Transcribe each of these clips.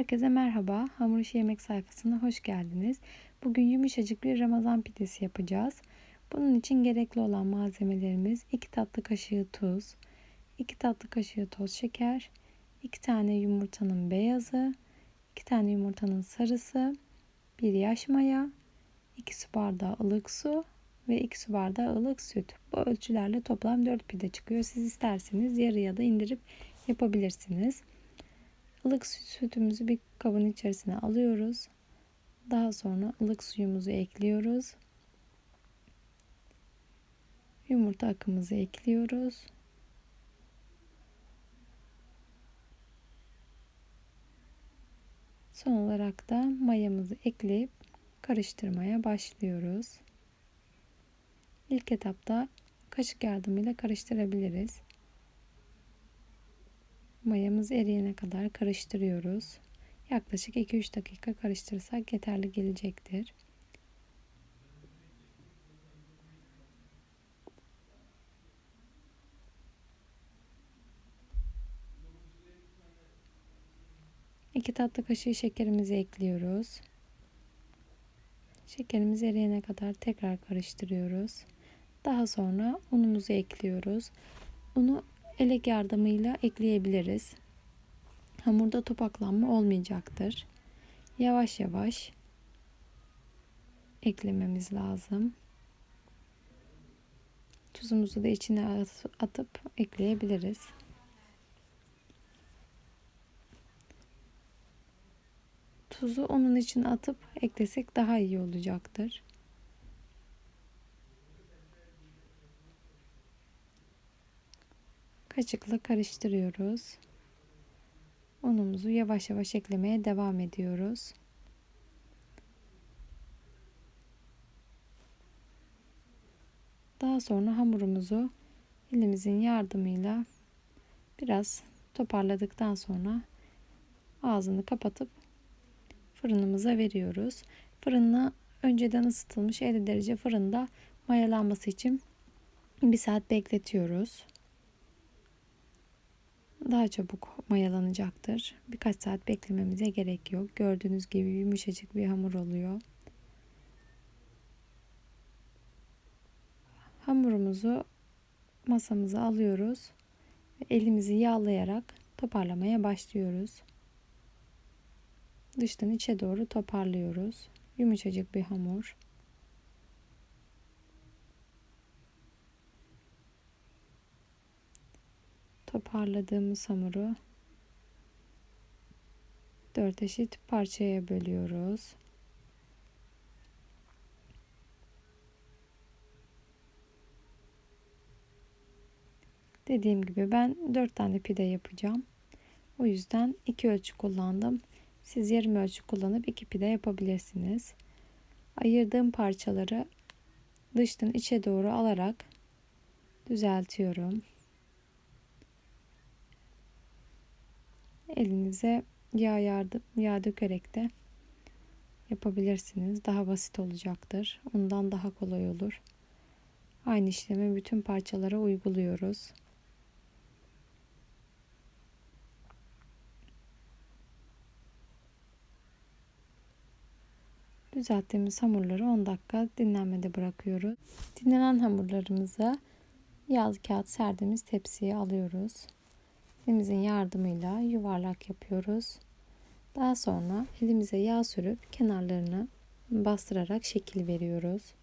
Herkese merhaba. Hamur işi yemek sayfasına hoş geldiniz. Bugün yumuşacık bir Ramazan pidesi yapacağız. Bunun için gerekli olan malzemelerimiz 2 tatlı kaşığı tuz, 2 tatlı kaşığı toz şeker, 2 tane yumurtanın beyazı, 2 tane yumurtanın sarısı, 1 yaş maya, 2 su bardağı ılık su ve 2 su bardağı ılık süt. Bu ölçülerle toplam 4 pide çıkıyor. Siz isterseniz yarıya da indirip yapabilirsiniz. Ilık sütümüzü bir kabın içerisine alıyoruz. Daha sonra ılık suyumuzu ekliyoruz. Yumurta akımızı ekliyoruz. Son olarak da mayamızı ekleyip karıştırmaya başlıyoruz. İlk etapta kaşık yardımıyla karıştırabiliriz. Mayamız eriyene kadar karıştırıyoruz. Yaklaşık 2-3 dakika karıştırırsak yeterli gelecektir. İki tatlı kaşığı şekerimizi ekliyoruz. Şekerimiz eriyene kadar tekrar karıştırıyoruz. Daha sonra unumuzu ekliyoruz. Unu elek yardımıyla ekleyebiliriz. Hamurda topaklanma olmayacaktır. Yavaş yavaş eklememiz lazım. Tuzumuzu da içine atıp ekleyebiliriz. Tuzu onun için atıp eklesek daha iyi olacaktır. Kaşıkla karıştırıyoruz. Unumuzu yavaş yavaş eklemeye devam ediyoruz. Daha sonra hamurumuzu elimizin yardımıyla biraz toparladıktan sonra ağzını kapatıp fırınımıza veriyoruz. Fırını önceden ısıtılmış 50 derece fırında mayalanması için bir saat bekletiyoruz daha çabuk mayalanacaktır. Birkaç saat beklememize gerek yok. Gördüğünüz gibi yumuşacık bir hamur oluyor. Hamurumuzu masamıza alıyoruz ve elimizi yağlayarak toparlamaya başlıyoruz. Dıştan içe doğru toparlıyoruz. Yumuşacık bir hamur. Toparladığımız hamuru dört eşit parçaya bölüyoruz. Dediğim gibi ben dört tane pide yapacağım. O yüzden iki ölçü kullandım. Siz yarım ölçü kullanıp iki pide yapabilirsiniz. Ayırdığım parçaları dıştan içe doğru alarak düzeltiyorum. Elinize yağ yardım, yağ dökerek de yapabilirsiniz. Daha basit olacaktır. Ondan daha kolay olur. Aynı işlemi bütün parçalara uyguluyoruz. Düzelttiğimiz hamurları 10 dakika dinlenmede bırakıyoruz. Dinlenen hamurlarımızı yağlı kağıt serdiğimiz tepsiye alıyoruz. Elimizin yardımıyla yuvarlak yapıyoruz. Daha sonra elimize yağ sürüp kenarlarını bastırarak şekil veriyoruz.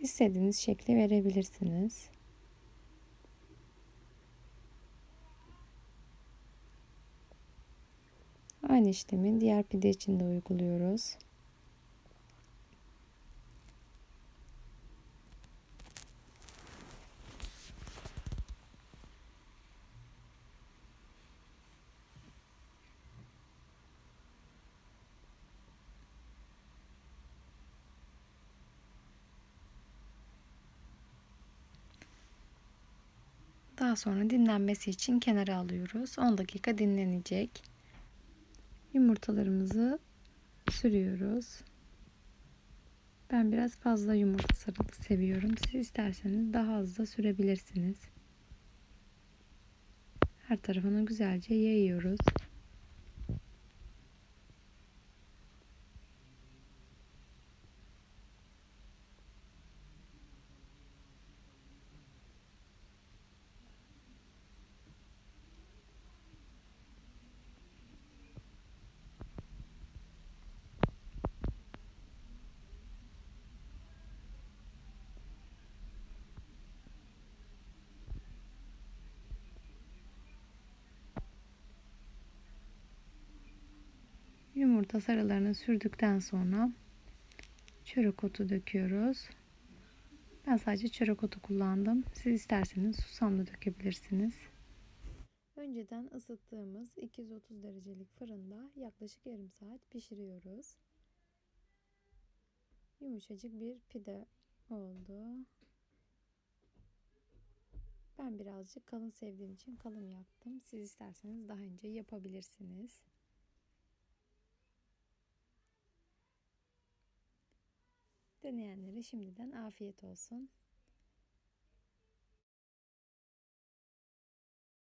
İstediğiniz şekli verebilirsiniz. Aynı işlemi diğer pide için de uyguluyoruz. Daha sonra dinlenmesi için kenara alıyoruz. 10 dakika dinlenecek. Yumurtalarımızı sürüyoruz. Ben biraz fazla yumurta sarılı seviyorum. Siz isterseniz daha az da sürebilirsiniz. Her tarafını güzelce yayıyoruz. Yumurta sarılarını sürdükten sonra çörek otu döküyoruz. Ben sadece çörek otu kullandım. Siz isterseniz susam da dökebilirsiniz. Önceden ısıttığımız 230 derecelik fırında yaklaşık yarım saat pişiriyoruz. Yumuşacık bir pide oldu. Ben birazcık kalın sevdiğim için kalın yaptım. Siz isterseniz daha ince yapabilirsiniz. Deneyenlere şimdiden afiyet olsun.